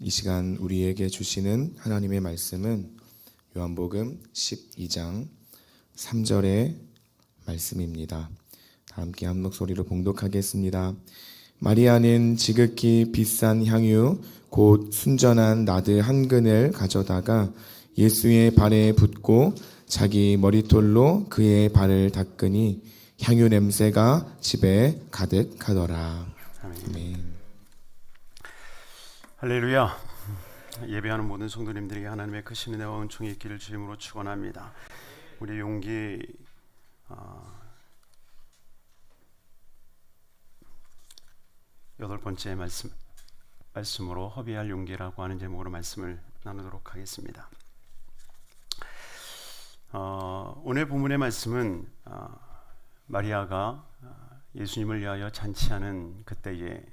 이 시간 우리에게 주시는 하나님의 말씀은 요한복음 12장 3절의 말씀입니다. 다 함께 한 목소리로 봉독하겠습니다. 마리아는 지극히 비싼 향유 곧 순전한 나드 한 근을 가져다가 예수의 발에 붓고 자기 머리털로 그의 발을 닦으니 향유 냄새가 집에 가득하더라. 아멘. 할렐루야. 예배하는 모든 성도님들에게 하나님의 크신 은혜와 은총이 있기를 주임으로 축원합니다. 우리 용기 어, 여덟 번째 말씀 말씀으로 허비할 용기라고 하는 제목으로 말씀을 나누도록 하겠습니다. 어, 오늘 본문의 말씀은 어, 마리아가 어, 예수님을 위하여 잔치하는 그때에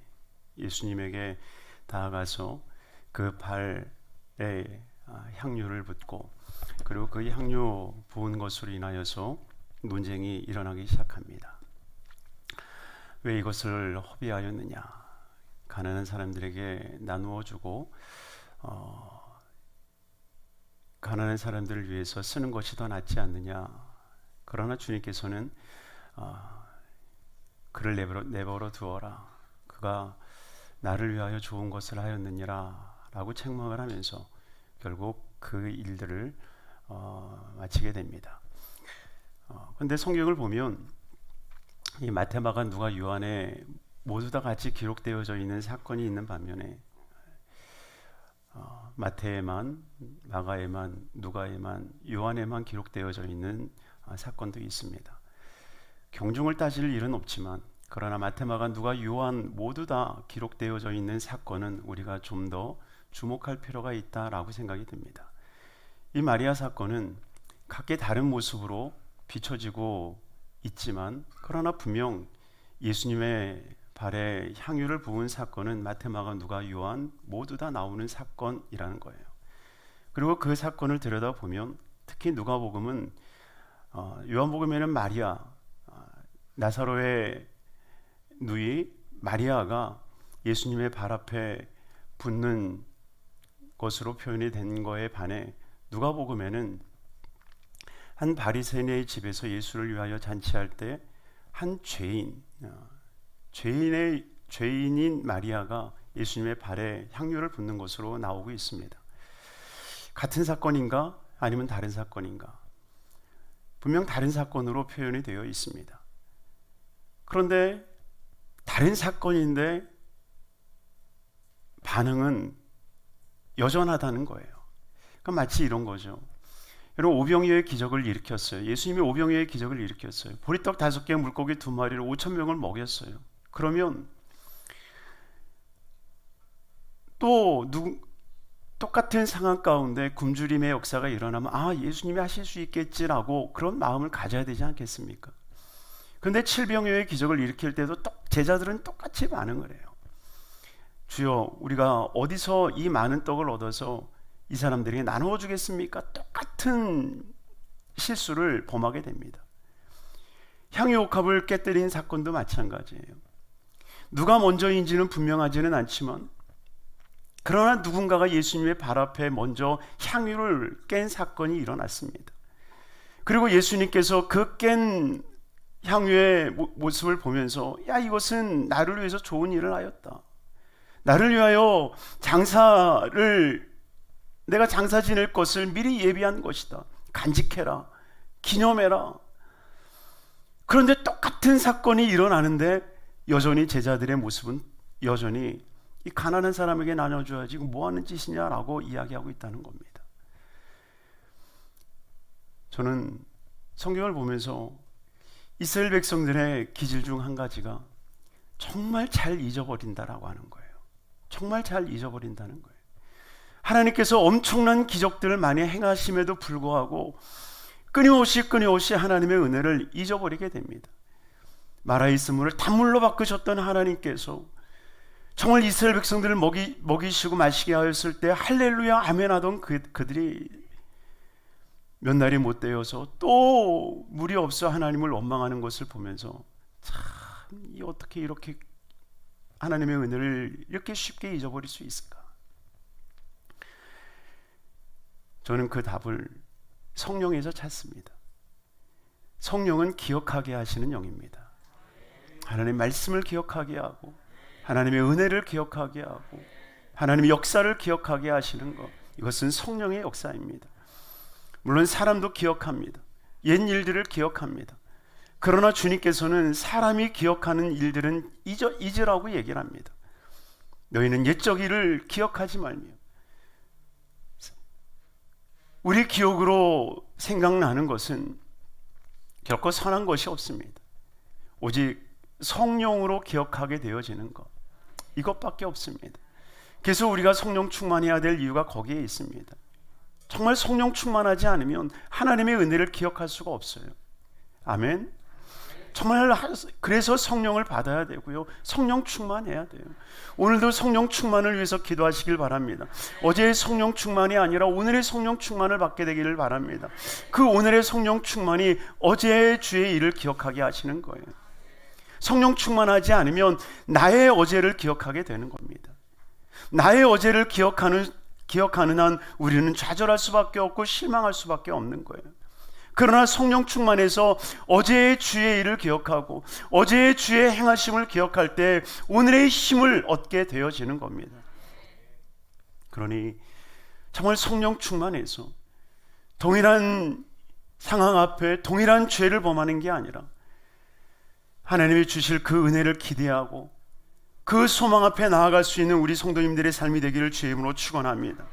예수님에게 다가가서 그 발에 아, 향유를 붓고 그리고 그 향유 부은 것으로 인하여서 논쟁이 일어나기 시작합니다. 왜 이것을 허비하였느냐? 가난한 사람들에게 나누어 주고 어, 가난한 사람들을 위해서 쓰는 것이 더 낫지 않느냐? 그러나 주님께서는 어, 그를 내버려, 내버려 두어라. 그가 나를 위하여 좋은 것을 하였느니라 라고 책망을 하면서 결국 그 일들을 어, 마치게 됩니다. 어, 근데 성경을 보면 이 마테마가 누가 요한에 모두 다 같이 기록되어져 있는 사건이 있는 반면에 어, 마태에만, 마가에만, 누가에만, 요한에만 기록되어져 있는 아, 사건도 있습니다. 경중을 따질 일은 없지만 그러나 마테마가 누가 요한 모두 다 기록되어져 있는 사건은 우리가 좀 더 주목할 필요가 있다라고 생각이 듭니다. 이 마리아 사건은 각기 다른 모습으로 비춰지고 있지만 그러나 분명 예수님의 발에 향유를 부은 사건은 마테마가 누가 요한 모두 다 나오는 사건이라는 거예요. 그리고 그 사건을 들여다 보면 특히 누가복음은 어, 요한복음에는 마리아 어, 나사로의 누이 마리아가 예수님의 발 앞에 붙는 것으로 표현이 된 거에 반해 누가복음에는 한 바리새인의 집에서 예수를 위하여 잔치할 때 한 죄인 어, 죄인의 죄인인 마리아가 예수님의 발에 향유를 붓는 것으로 나오고 있습니다. 같은 사건인가 아니면 다른 사건인가? 분명 다른 사건으로 표현이 되어 있습니다. 그런데 다른 사건인데 반응은 여전하다는 거예요. 그러니까 마치 이런 거죠. 여러분 오병이어의 기적을 일으켰어요. 예수님이 오병이어의 기적을 일으켰어요. 보리떡 다섯 개, 물고기 두 마리를 오천 명을 먹였어요. 그러면 또 누, 똑같은 상황 가운데 굶주림의 역사가 일어나면 아 예수님이 하실 수 있겠지라고 그런 마음을 가져야 되지 않겠습니까? 그런데 칠병여의 기적을 일으킬 때도 제자들은 똑같이 반응을 해요. 주여 우리가 어디서 이 많은 떡을 얻어서 이 사람들에게 나누어 주겠습니까? 똑같은 실수를 범하게 됩니다. 향유옥합을 깨뜨린 사건도 마찬가지예요. 누가 먼저인지는 분명하지는 않지만 그러나 누군가가 예수님의 발 앞에 먼저 향유를 깬 사건이 일어났습니다. 그리고 예수님께서 그 깬 향유의 모습을 보면서 야 이것은 나를 위해서 좋은 일을 하였다. 나를 위하여 장사를 내가 장사 지낼 것을 미리 예비한 것이다. 간직해라. 기념해라. 그런데 똑같은 사건이 일어나는데 여전히 제자들의 모습은 여전히 이 가난한 사람에게 나눠줘야지 뭐 하는 짓이냐라고 이야기하고 있다는 겁니다. 저는 성경을 보면서 이스라엘 백성들의 기질 중 한 가지가 정말 잘 잊어버린다라고 하는 거예요. 정말 잘 잊어버린다는 거예요. 하나님께서 엄청난 기적들을 많이 행하심에도 불구하고 끊임없이 끊임없이 하나님의 은혜를 잊어버리게 됩니다. 마라 이스물을 단물로 바꾸셨던 하나님께서 정말 이스라엘 백성들을 먹이, 먹이시고 마시게 하였을 때 할렐루야 아멘 하던 그, 그들이 몇 날이 못 되어서 또 물이 없어 하나님을 원망하는 것을 보면서 참 어떻게 이렇게 하나님의 은혜를 이렇게 쉽게 잊어버릴 수 있을까? 저는 그 답을 성령에서 찾습니다. 성령은 기억하게 하시는 영입니다. 하나님의 말씀을 기억하게 하고 하나님의 은혜를 기억하게 하고 하나님의 역사를 기억하게 하시는 것 이것은 성령의 역사입니다. 물론 사람도 기억합니다. 옛 일들을 기억합니다. 그러나 주님께서는 사람이 기억하는 일들은 잊어, 잊으라고 얘기를 합니다. 너희는 옛적 일을 기억하지 말며 우리 기억으로 생각나는 것은 결코 선한 것이 없습니다. 오직 성령으로 기억하게 되어지는 것 이것밖에 없습니다. 그래서 우리가 성령 충만해야 될 이유가 거기에 있습니다. 정말 성령 충만하지 않으면 하나님의 은혜를 기억할 수가 없어요. 아멘. 정말 그래서 성령을 받아야 되고요. 성령 충만해야 돼요. 오늘도 성령 충만을 위해서 기도하시길 바랍니다. 어제의 성령 충만이 아니라 오늘의 성령 충만을 받게 되기를 바랍니다. 그 오늘의 성령 충만이 어제의 주의 일을 기억하게 하시는 거예요. 성령 충만하지 않으면 나의 어제를 기억하게 되는 겁니다. 나의 어제를 기억하는 기억하는 한 우리는 좌절할 수밖에 없고 실망할 수밖에 없는 거예요. 그러나 성령 충만해서 어제의 주의 일을 기억하고 어제의 주의 행하심을 기억할 때 오늘의 힘을 얻게 되어지는 겁니다. 그러니 정말 성령 충만해서 동일한 상황 앞에 동일한 죄를 범하는 게 아니라 하나님이 주실 그 은혜를 기대하고 그 소망 앞에 나아갈 수 있는 우리 성도님들의 삶이 되기를 주의 이름으로 축원합니다.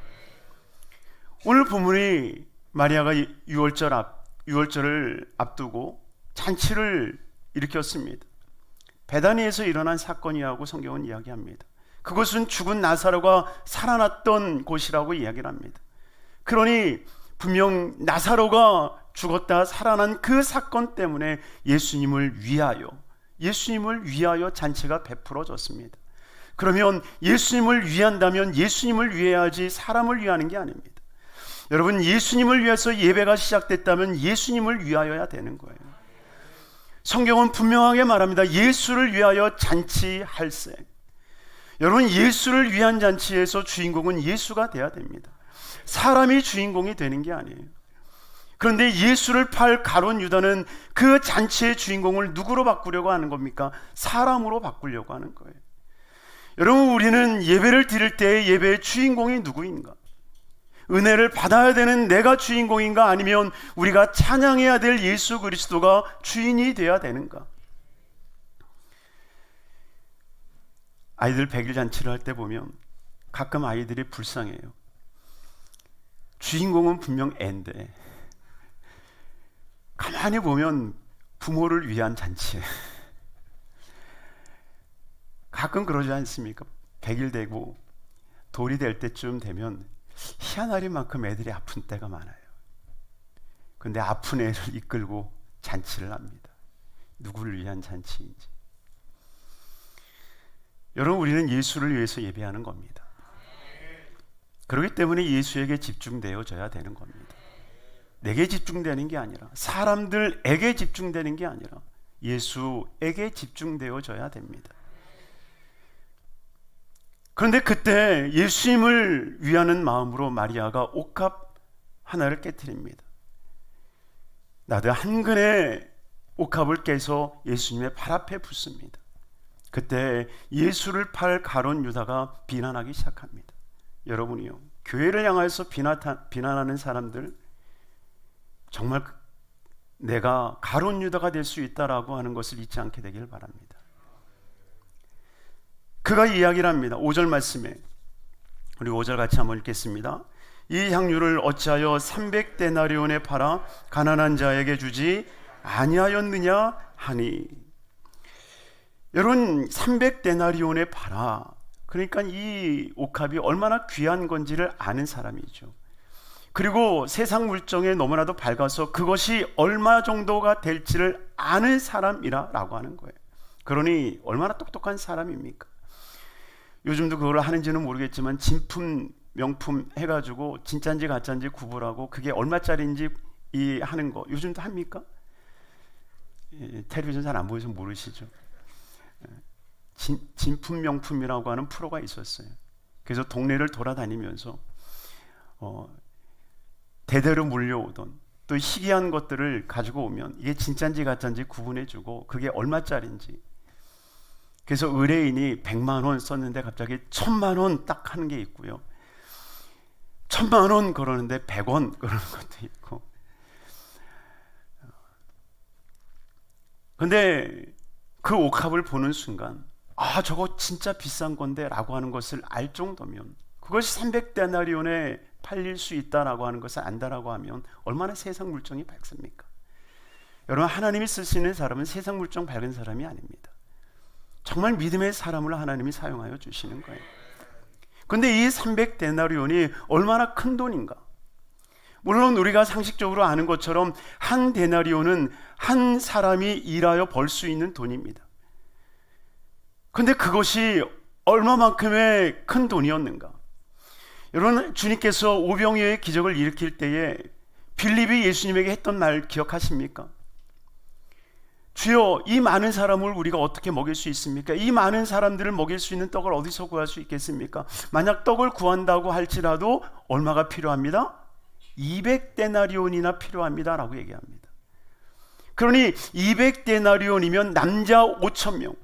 오늘 본문이 마리아가 6월절 앞 6월절을 앞두고 잔치를 일으켰습니다. 베다니에서 일어난 사건이라고 성경은 이야기합니다. 그것은 죽은 나사로가 살아났던 곳이라고 이야기를 합니다. 그러니 분명 나사로가 죽었다 살아난 그 사건 때문에 예수님을 위하여 예수님을 위하여 잔치가 베풀어졌습니다. 그러면 예수님을 위한다면 예수님을 위해야지 사람을 위하는 게 아닙니다. 여러분 예수님을 위해서 예배가 시작됐다면 예수님을 위하여야 되는 거예요. 성경은 분명하게 말합니다. 예수를 위하여 잔치할세. 여러분 예수를 위한 잔치에서 주인공은 예수가 돼야 됩니다. 사람이 주인공이 되는 게 아니에요. 그런데 예수를 팔 가론 유다는 그 잔치의 주인공을 누구로 바꾸려고 하는 겁니까? 사람으로 바꾸려고 하는 거예요. 여러분 우리는 예배를 드릴 때 예배의 주인공이 누구인가? 은혜를 받아야 되는 내가 주인공인가 아니면 우리가 찬양해야 될 예수 그리스도가 주인이 되어야 되는가? 아이들 백일 잔치를 할 때 보면 가끔 아이들이 불쌍해요. 주인공은 분명 애인데 가만히 보면 부모를 위한 잔치에 가끔 그러지 않습니까? 백일 되고 돌이 될 때쯤 되면 희한하리만큼 애들이 아픈 때가 많아요. 근데 아픈 애를 이끌고 잔치를 합니다. 누구를 위한 잔치인지. 여러분, 우리는 예수를 위해서 예배하는 겁니다. 그렇기 때문에 예수에게 집중되어져야 되는 겁니다. 내게 집중되는 게 아니라, 사람들에게 집중되는 게 아니라, 예수에게 집중되어져야 됩니다. 그런데 그때 예수님을 위하는 마음으로 마리아가 옥합 하나를 깨뜨립니다. 나도 한 근의 옥합을 깨서 예수님의 발 앞에 붓습니다. 그때 예수를 팔 가론 유다가 비난하기 시작합니다. 여러분이요, 교회를 향해서 비난하는 사람들 정말 내가 가론 유다가 될 수 있다라고 하는 것을 잊지 않게 되길 바랍니다. 그가 이야기를 합니다. 5절 말씀에 우리 5절 같이 한번 읽겠습니다. 이 향유를 어찌하여 300데나리온에 팔아 가난한 자에게 주지 아니하였느냐 하니 여러분 300데나리온에 팔아 그러니까 이 옥합이 얼마나 귀한 건지를 아는 사람이죠. 그리고 세상 물정에 너무나도 밝아서 그것이 얼마 정도가 될지를 아는 사람이라라고 하는 거예요. 그러니 얼마나 똑똑한 사람입니까? 요즘도 그걸 하는지는 모르겠지만 진품 명품 해가지고 진짜인지 가짜인지 구분하고 그게 얼마짜리인지 이 하는 거 요즘도 합니까? 예, 텔레비전 잘 안 보여서 모르시죠? 예, 진, 진품 명품이라고 하는 프로가 있었어요. 그래서 동네를 돌아다니면서 어, 대대로 물려오던 또 희귀한 것들을 가지고 오면 이게 진짜인지 가짜인지 구분해주고 그게 얼마짜리인지 그래서 의뢰인이 100만 원 썼는데 갑자기 1000만 원 딱 하는 게 있고요. 1000만 원 그러는데 100원 그러는 것도 있고. 근데 그 옥합을 보는 순간 아 저거 진짜 비싼 건데 라고 하는 것을 알 정도면 그것이 300데나리온에 팔릴 수 있다라고 하는 것을 안다라고 하면 얼마나 세상 물정이 밝습니까? 여러분 하나님이 쓰시는 사람은 세상 물정 밝은 사람이 아닙니다. 정말 믿음의 사람을 하나님이 사용하여 주시는 거예요. 근데 이 300데나리온이 얼마나 큰 돈인가? 물론 우리가 상식적으로 아는 것처럼 한 데나리온은 한 사람이 일하여 벌 수 있는 돈입니다. 근데 그것이 얼마만큼의 큰 돈이었는가? 여러분 주님께서 오병이어의 기적을 일으킬 때에 빌립이 예수님에게 했던 말 기억하십니까? 주여 이 많은 사람을 우리가 어떻게 먹일 수 있습니까? 이 많은 사람들을 먹일 수 있는 떡을 어디서 구할 수 있겠습니까? 만약 떡을 구한다고 할지라도 얼마가 필요합니다? 200데나리온이나 필요합니다라고 얘기합니다. 그러니 200데나리온이면 남자 5천 명.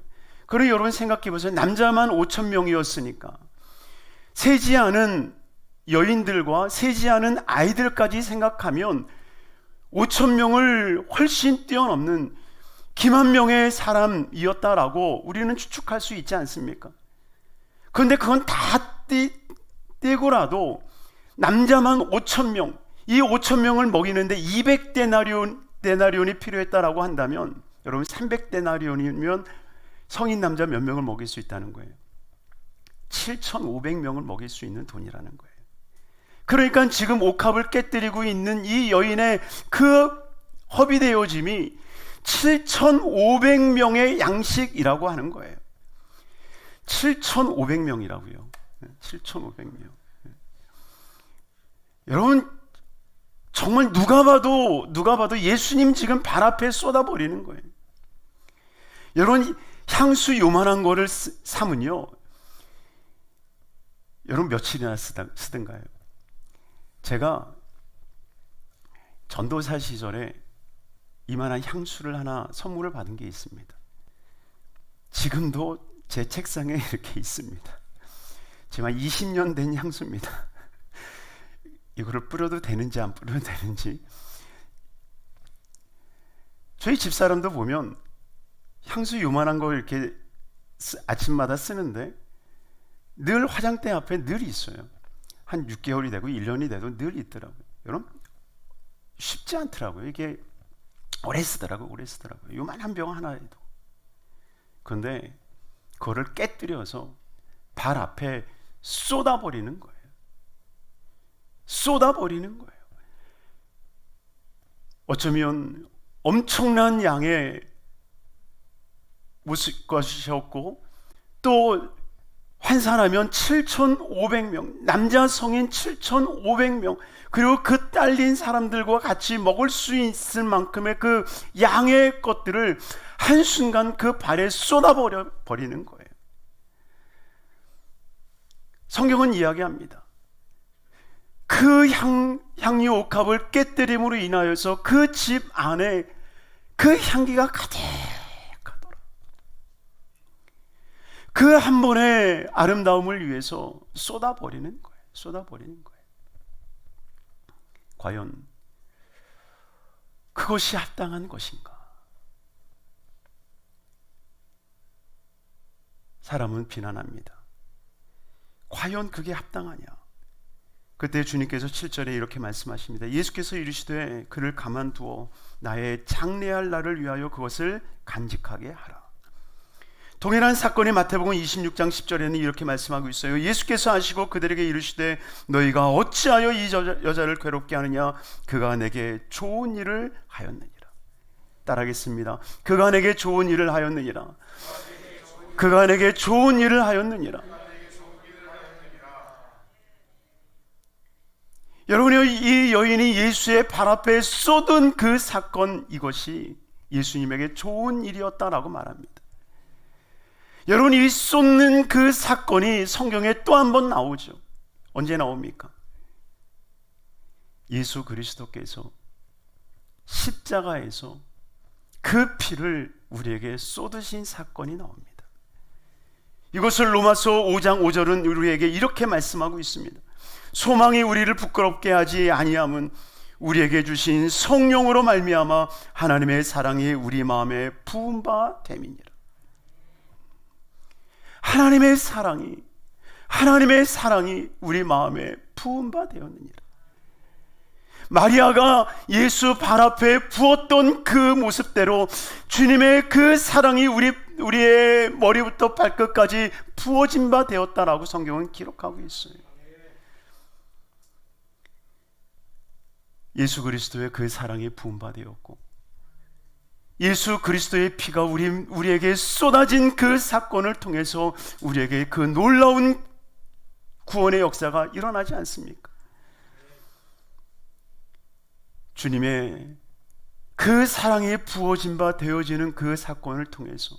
그러니 여러분 생각해 보세요. 남자만 5천 명이었으니까 세지 않은 여인들과 세지 않은 아이들까지 생각하면 5천 명을 훨씬 뛰어넘는 김한 명의 사람이었다라고 우리는 추측할 수 있지 않습니까? 그런데 그건 다 떼, 떼고라도 남자만 5천 명, 이 5천 명을 먹이는데 200데나리온 데나리온이 필요했다라고 한다면 여러분 300데나리온이면 성인 남자 몇 명을 먹일 수 있다는 거예요. 7,500명을 먹일 수 있는 돈이라는 거예요. 그러니까 지금 옥합을 깨뜨리고 있는 이 여인의 그 허비되어짐이 7,500명의 양식이라고 하는 거예요. 7,500명이라고요. 7,500명. 여러분 정말 누가 봐도 누가 봐도 예수님 지금 발 앞에 쏟아버리는 거예요. 여러분 향수 요만한 거를 쓰, 사면요. 여러분 며칠이나 쓰다, 쓰든가요? 제가 전도사 시절에 이만한 향수를 하나 선물을 받은 게 있습니다. 지금도 제 책상에 이렇게 있습니다. 한 20년 된 향수입니다. 이거를 뿌려도 되는지 안 뿌려도 되는지. 저희 집사람도 보면 향수 요만한 거 이렇게 쓰, 아침마다 쓰는데 늘 화장대 앞에 늘 있어요. 한 6개월이 되고 1년이 돼도 늘 있더라고요. 여러분 쉽지 않더라고요. 이게 오래 쓰더라고요. 오래 쓰더라고요. 요만한 병 하나에도. 그런데 그거를 깨뜨려서 발 앞에 쏟아버리는 거예요. 쏟아버리는 거예요. 어쩌면 엄청난 양의 모습 것이었고 또 환산하면 7,500명, 남자 성인 7,500명, 그리고 그 딸린 사람들과 같이 먹을 수 있을 만큼의 그 양의 것들을 한순간 그 발에 쏟아버려 버리는 거예요. 성경은 이야기합니다. 그 향, 향유 옥합을 깨뜨림으로 인하여서 그 집 안에 그 향기가 가득하더라. 그 한 번의 아름다움을 위해서 쏟아버리는 거예요. 쏟아버리는 거예요. 과연 그것이 합당한 것인가? 사람은 비난합니다. 과연 그게 합당하냐? 그때 주님께서 7절에 이렇게 말씀하십니다. 예수께서 이르시되 그를 가만두어 나의 장래할 날을 위하여 그것을 간직하게 하라. 동일한 사건이 마태복음 26장 10절에는 이렇게 말씀하고 있어요. 예수께서 하시고 그들에게 이르시되 너희가 어찌하여 이 여자를 괴롭게 하느냐 그가 내게 좋은 일을 하였느니라. 따라하겠습니다. 그가 내게 좋은 일을 하였느니라. 그가 내게 좋은 일을 하였느니라. 여러분이 이 여인이 예수의 발 앞에 쏟은 그 사건 이것이 예수님에게 좋은 일이었다라고 말합니다. 여러분 이 쏟는 그 사건이 성경에 또 한 번 나오죠. 언제 나옵니까? 예수 그리스도께서 십자가에서 그 피를 우리에게 쏟으신 사건이 나옵니다. 이것을 로마서 5장 5절은 우리에게 이렇게 말씀하고 있습니다. 소망이 우리를 부끄럽게 하지 아니함은 우리에게 주신 성령으로 말미암아 하나님의 사랑이 우리 마음에 부은 바 됨이니라. 하나님의 사랑이 하나님의 사랑이 우리 마음에 부은 바 되었느니라. 마리아가 예수 발 앞에 부었던 그 모습대로 주님의 그 사랑이 우리 우리의 머리부터 발끝까지 부어진 바 되었다라고 성경은 기록하고 있어요. 예수 그리스도의 그 사랑이 부은 바 되었고 예수 그리스도의 피가 우리 우리에게 쏟아진 그 사건을 통해서 우리에게 그 놀라운 구원의 역사가 일어나지 않습니까? 주님의 그 사랑이 부어진 바 되어지는 그 사건을 통해서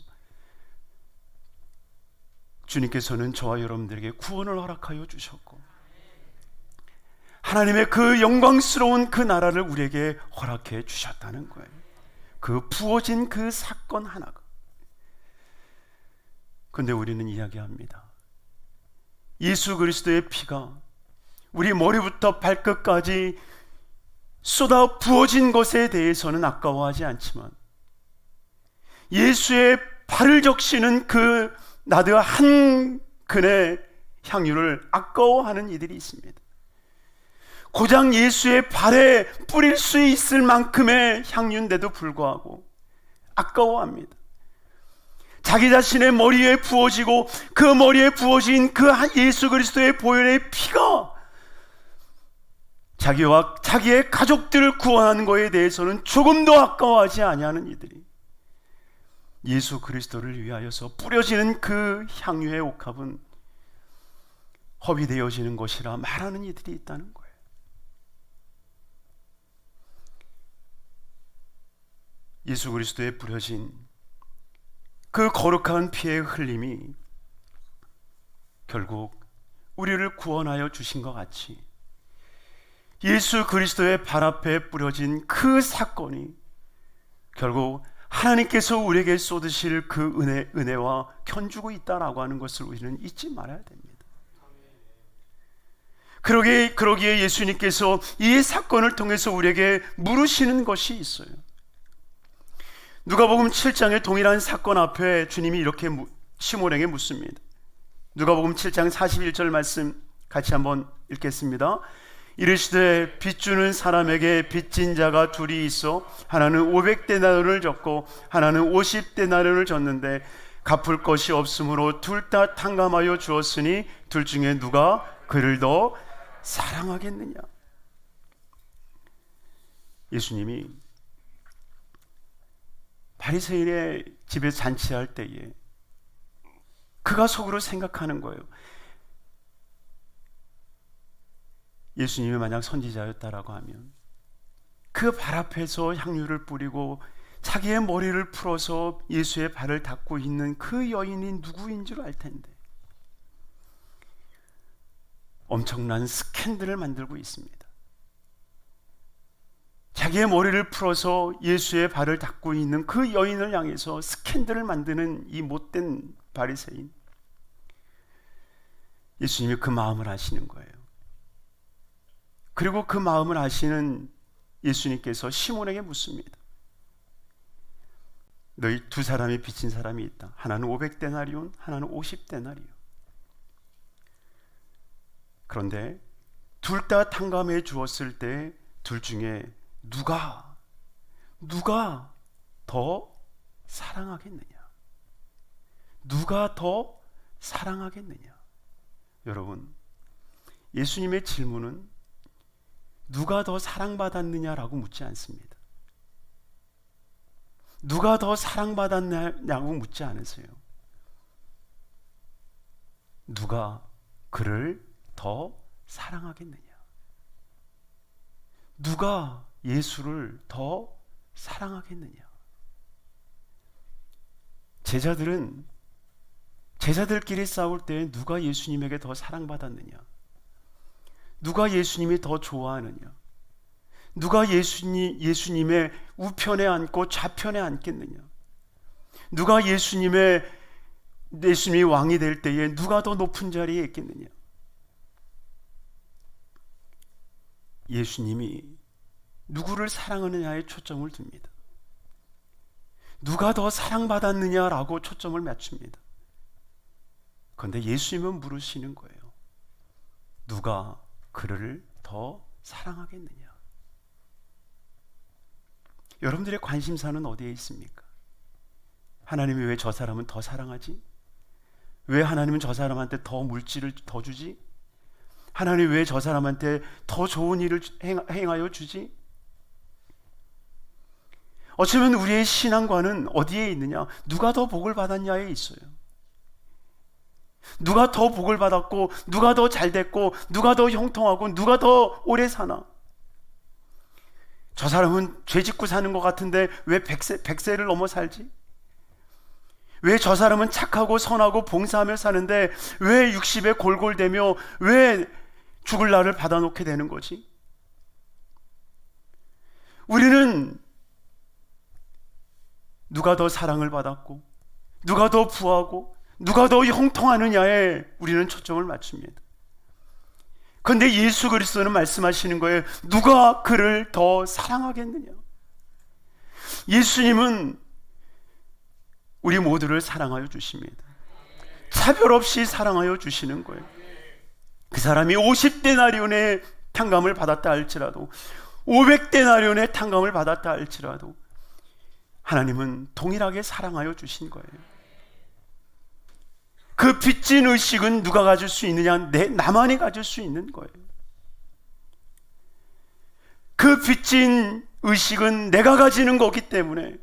주님께서는 저와 여러분들에게 구원을 허락하여 주셨고 하나님의 그 영광스러운 그 나라를 우리에게 허락해 주셨다는 거예요. 그 부어진 그 사건 하나가. 근데 우리는 이야기합니다. 예수 그리스도의 피가 우리 머리부터 발끝까지 쏟아 부어진 것에 대해서는 아까워하지 않지만 예수의 발을 적시는 그 나드 한 근의 향유를 아까워하는 이들이 있습니다. 고장 예수의 발에 뿌릴 수 있을 만큼의 향유인데도 불구하고 아까워합니다. 자기 자신의 머리에 부어지고 그 머리에 부어진 그 예수 그리스도의 보혈의 피가 자기와 자기의 가족들을 구원하는 것에 대해서는 조금도 아까워하지 아니하는 이들이 예수 그리스도를 위하여서 뿌려지는 그 향유의 옥합은 허비되어지는 것이라 말하는 이들이 있다는 거 예수 그리스도의 뿌려진 그 거룩한 피의 흘림이 결국 우리를 구원하여 주신 것 같이 예수 그리스도의 발 앞에 뿌려진 그 사건이 결국 하나님께서 우리에게 쏟으실 그 은혜, 은혜와 견주고 있다라고 하는 것을 우리는 잊지 말아야 됩니다. 그러기에, 그러기에 예수님께서 이 사건을 통해서 우리에게 물으시는 것이 있어요. 누가복음 7장의 동일한 사건 앞에 주님이 이렇게 시몬에게 묻습니다. 누가복음 7장 41절 말씀 같이 한번 읽겠습니다. 이르시되 빚 주는 사람에게 빚진 자가 둘이 있어 하나는 500데나리온을 줬고 하나는 50데나리온을 줬는데 갚을 것이 없으므로 둘 다 탕감하여 주었으니 둘 중에 누가 그를 더 사랑하겠느냐? 예수님이 바리새인의 집에 잔치할 때에 그가 속으로 생각하는 거예요. 예수님이 만약 선지자였다라고 하면 그 발 앞에서 향유를 뿌리고 자기의 머리를 풀어서 예수의 발을 닦고 있는 그 여인이 누구인 줄 알 텐데 엄청난 스캔들을 만들고 있습니다. 자기의 머리를 풀어서 예수의 발을 닦고 있는 그 여인을 향해서 스캔들을 만드는 이 못된 바리새인 예수님이 그 마음을 아시는 거예요. 그리고 그 마음을 아시는 예수님께서 시몬에게 묻습니다. 너희 두 사람이 빚진 사람이 있다. 하나는 500데나리온, 하나는 50데나리온. 그런데 둘 다 탕감해 주었을 때 둘 중에 누가 누가 더 사랑하겠느냐? 누가 더 사랑하겠느냐? 여러분, 예수님의 질문은 누가 더 사랑받았느냐라고 묻지 않습니다. 누가 더 사랑받았냐고 묻지 않으세요. 누가 그를 더 사랑하겠느냐? 누가 예수를 더 사랑하겠느냐? 제자들은 제자들끼리 싸울 때 누가 예수님에게 더 사랑받았느냐? 누가 예수님이 더 좋아하느냐? 누가 예수님, 예수님의 우편에 앉고 좌편에 앉겠느냐? 누가 예수님의 예수님이 왕이 될 때에 누가 더 높은 자리에 있겠느냐? 예수님이 누구를 사랑하느냐에 초점을 둡니다. 누가 더 사랑받았느냐라고 초점을 맞춥니다. 그런데 예수님은 물으시는 거예요. 누가 그를 더 사랑하겠느냐? 여러분들의 관심사는 어디에 있습니까? 하나님이 왜 저 사람은 더 사랑하지? 왜 하나님은 저 사람한테 더 물질을 더 주지? 하나님 왜 저 사람한테 더 좋은 일을 행- 행하여 주지? 어쩌면 우리의 신앙관은 어디에 있느냐? 누가 더 복을 받았냐에 있어요. 누가 더 복을 받았고, 누가 더 잘 됐고, 누가 더 형통하고, 누가 더 오래 사나? 저 사람은 죄 짓고 사는 것 같은데 왜 백세, 백세를 넘어 살지? 왜 저 사람은 착하고 선하고 봉사하며 사는데 왜 60에 골골대며 왜 죽을 날을 받아놓게 되는 거지? 우리는 누가 더 사랑을 받았고, 누가 더 부하고, 누가 더 형통하느냐에 우리는 초점을 맞춥니다. 그런데 예수 그리스도는 말씀하시는 거예요. 누가 그를 더 사랑하겠느냐? 예수님은 우리 모두를 사랑하여 주십니다. 차별 없이 사랑하여 주시는 거예요. 그 사람이 50데나리온의 탕감을 받았다 할지라도 500데나리온의 탕감을 받았다 할지라도 하나님은 동일하게 사랑하여 주신 거예요. 그 빚진 의식은 누가 가질 수 있느냐? 내 나만이 가질 수 있는 거예요. 그 빚진 의식은 내가 가지는 거기 때문에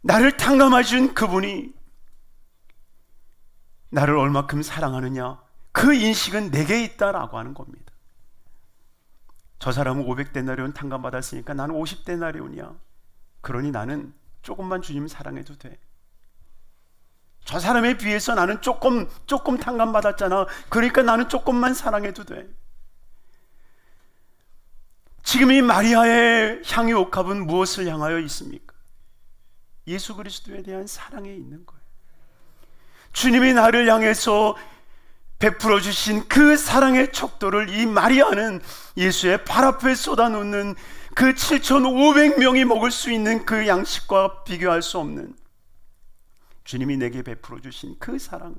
나를 탕감하신 그분이 나를 얼마큼 사랑하느냐? 그 인식은 내게 있다라고 하는 겁니다. 저 사람은 500데나리온 탕감 받았으니까 나는 50데나리온이야. 그러니 나는 조금만 주님 사랑해도 돼. 저 사람에 비해서 나는 조금 조금 탕감 받았잖아. 그러니까 나는 조금만 사랑해도 돼. 지금 이 마리아의 향유 옥합은 무엇을 향하여 있습니까? 예수 그리스도에 대한 사랑에 있는 거예요. 주님이 나를 향해서 베풀어 주신 그 사랑의 척도를 이 마리아는 예수의 발 앞에 쏟아놓는 그 7,500명이 먹을 수 있는 그 양식과 비교할 수 없는 주님이 내게 베풀어 주신 그 사랑은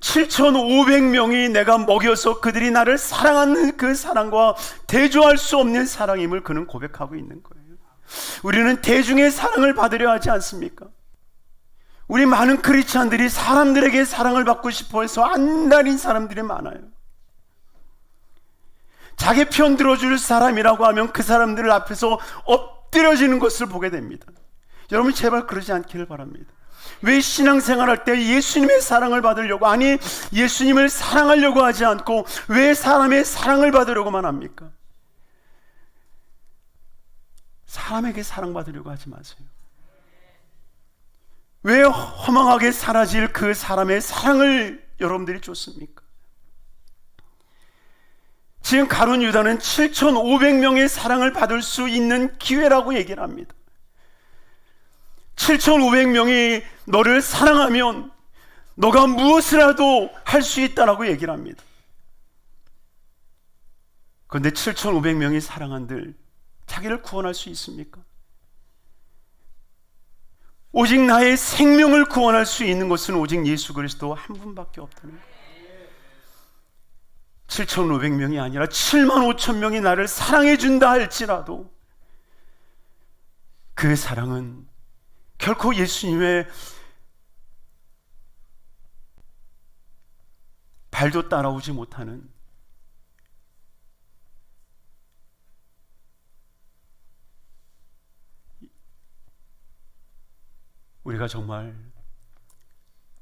7,500명이 내가 먹여서 그들이 나를 사랑하는 그 사랑과 대조할 수 없는 사랑임을 그는 고백하고 있는 거예요. 우리는 대중의 사랑을 받으려 하지 않습니까? 우리 많은 크리스찬들이 사람들에게 사랑을 받고 싶어 해서 안달인 사람들이 많아요. 자기 편 들어줄 사람이라고 하면 그 사람들 앞에서 엎드려지는 것을 보게 됩니다. 여러분 제발 그러지 않기를 바랍니다. 왜 신앙생활 할 때 예수님의 사랑을 받으려고 아니 예수님을 사랑하려고 하지 않고 왜 사람의 사랑을 받으려고만 합니까? 사람에게 사랑받으려고 하지 마세요. 왜 허망하게 사라질 그 사람의 사랑을 여러분들이 줬습니까? 지금 가룟 유다는 7,500명의 사랑을 받을 수 있는 기회라고 얘기를 합니다. 7,500명이 너를 사랑하면 너가 무엇이라도 할 수 있다라고 얘기를 합니다. 그런데 7,500명이 사랑한들 자기를 구원할 수 있습니까? 오직 나의 생명을 구원할 수 있는 것은 오직 예수 그리스도 한 분밖에 없다는 거예요. 7,500명이 아니라 7만 5천 명이 나를 사랑해 준다 할지라도 그 사랑은 결코 예수님의 발도 따라오지 못하는 우리가 정말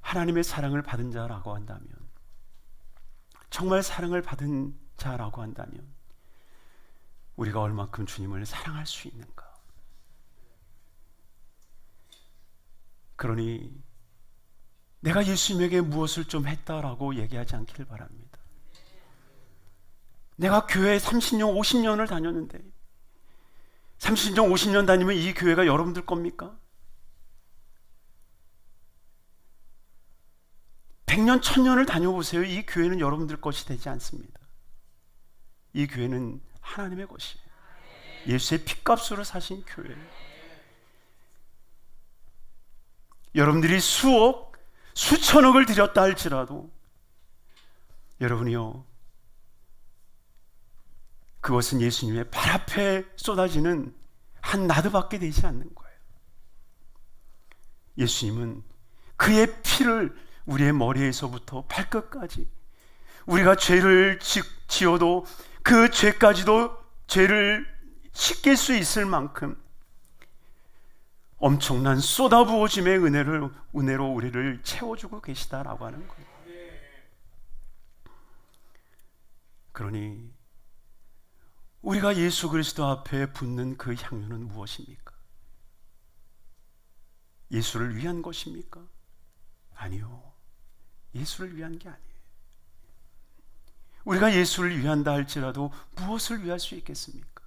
하나님의 사랑을 받은 자라고 한다면 정말 사랑을 받은 자라고 한다면 우리가 얼만큼 주님을 사랑할 수 있는가? 그러니 내가 예수님에게 무엇을 좀 했다라고 얘기하지 않기를 바랍니다. 내가 교회 30년, 50년을 다녔는데 30년, 50년 다니면 이 교회가 여러분들 겁니까? 100년, 1000년을 다녀보세요. 이 교회는 여러분들 것이 되지 않습니다. 이 교회는 하나님의 것이에요. 예수의 피값으로 사신 교회예요. 여러분들이 수억, 수천억을 들였다 할지라도 여러분이요. 그것은 예수님의 발 앞에 쏟아지는 한 나드밖에 되지 않는 거예요. 예수님은 그의 피를 우리의 머리에서부터 발끝까지 우리가 죄를 지, 지어도 그 죄까지도 죄를 씻길 수 있을 만큼 엄청난 쏟아부어짐의 은혜를 은혜로 우리를 채워주고 계시다라고 하는 거예요. 그러니 우리가 예수 그리스도 앞에 붓는 그 향유는 무엇입니까? 예수를 위한 것입니까? 아니요. 예수를 위한 게 아니에요. 우리가 예수를 위한다 할지라도 무엇을 위할 수 있겠습니까?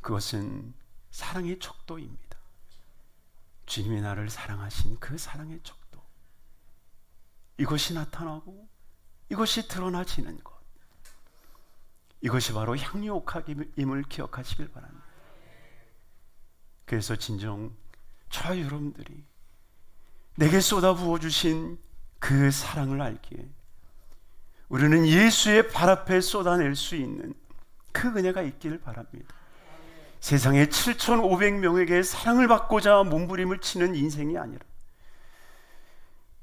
그것은 사랑의 척도입니다. 주님이 나를 사랑하신 그 사랑의 척도. 이것이 나타나고 이것이 드러나지는 것. 이것이 바로 향유옥학임을 기억하시길 바랍니다. 그래서 진정 저 여러분들이 내게 쏟아 부어 주신 그 사랑을 알기에 우리는 예수의 발 앞에 쏟아낼 수 있는 그 은혜가 있기를 바랍니다. 세상에 7,500명에게 사랑을 받고자 몸부림을 치는 인생이 아니라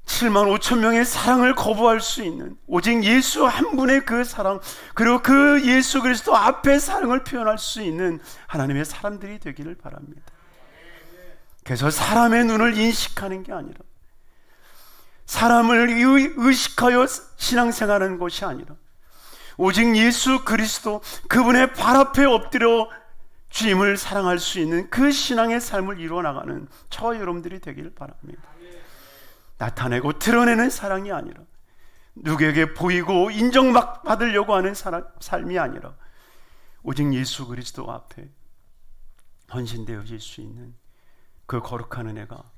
7만 5천 명의 사랑을 거부할 수 있는 오직 예수 한 분의 그 사랑 그리고 그 예수 그리스도 앞에 사랑을 표현할 수 있는 하나님의 사람들이 되기를 바랍니다. 그래서 사람의 눈을 인식하는 게 아니라 사람을 의- 의식하여 신앙생활하는 것이 아니라 오직 예수 그리스도 그분의 발 앞에 엎드려 주님을 사랑할 수 있는 그 신앙의 삶을 이루어 나가는 저와 여러분들이 되기를 바랍니다. 나타내고 드러내는 사랑이 아니라 누구에게 보이고 인정받으려고 하는 사람, 삶이 아니라 오직 예수 그리스도 앞에 헌신되어질 수 있는 그 거룩한 은혜가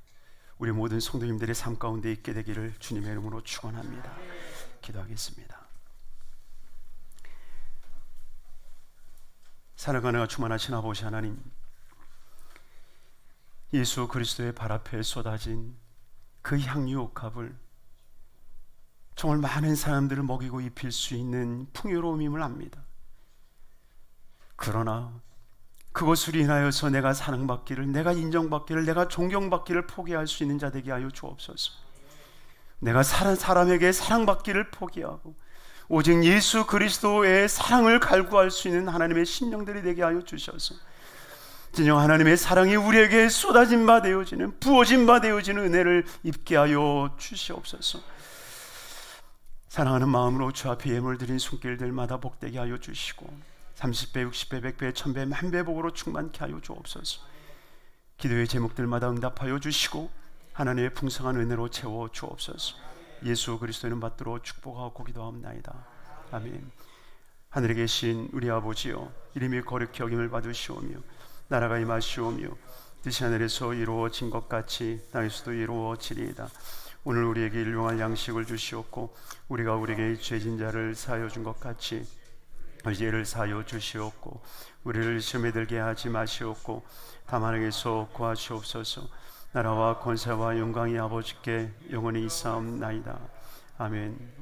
우리 모든 성도님들의 삶 가운데 있게 되기를 주님의 이름으로 축원합니다. 기도하겠습니다. 사랑과 은혜가 충만하신 아버지 하나님 예수 그리스도의 발 앞에 쏟아진 그 향유 옥합을 정말 많은 사람들을 먹이고 입힐 수 있는 풍요로움임을 압니다. 그러나 그것으로 인하여서 내가 사랑받기를, 내가 인정받기를, 내가 존경받기를 포기할 수 있는 자 되게 하여 주옵소서. 내가 사람, 사람에게 사랑받기를 포기하고 오직 예수 그리스도의 사랑을 갈구할 수 있는 하나님의 신령들이 되게 하여 주셔서 진정 하나님의 사랑이 우리에게 쏟아진 바 되어지는 부어진 바 되어지는 은혜를 입게 하여 주시옵소서. 사랑하는 마음으로 주 앞에 예물 드린 손길들마다 복되게 하여 주시고 30배, 60배, 100배, 1000배, 만배 복으로 충만케 하여 주옵소서. 기도의 제목들마다 응답하여 주시고 하나님의 풍성한 은혜로 채워 주옵소서. 예수 그리스도는 받들어 축복하고 기도하옵나이다. 아멘. 하늘에 계신 우리 아버지여 이름이 거룩히 여김을 받으시오며 나라가 임하시오며 뜻이 하늘에서 이루어진 것 같이 땅에서도 이루어지리이다. 오늘 우리에게 일용할 양식을 주시옵고 우리가 우리에게 죄진 자를 사하여 준 것 같이 죄를 사하여 주시옵고 우리를 시험에 들게 하지 마시옵고 다만 에게서 구하시옵소서 나라와 권세와 영광이 아버지께 영원히 있사옵나이다. 아멘.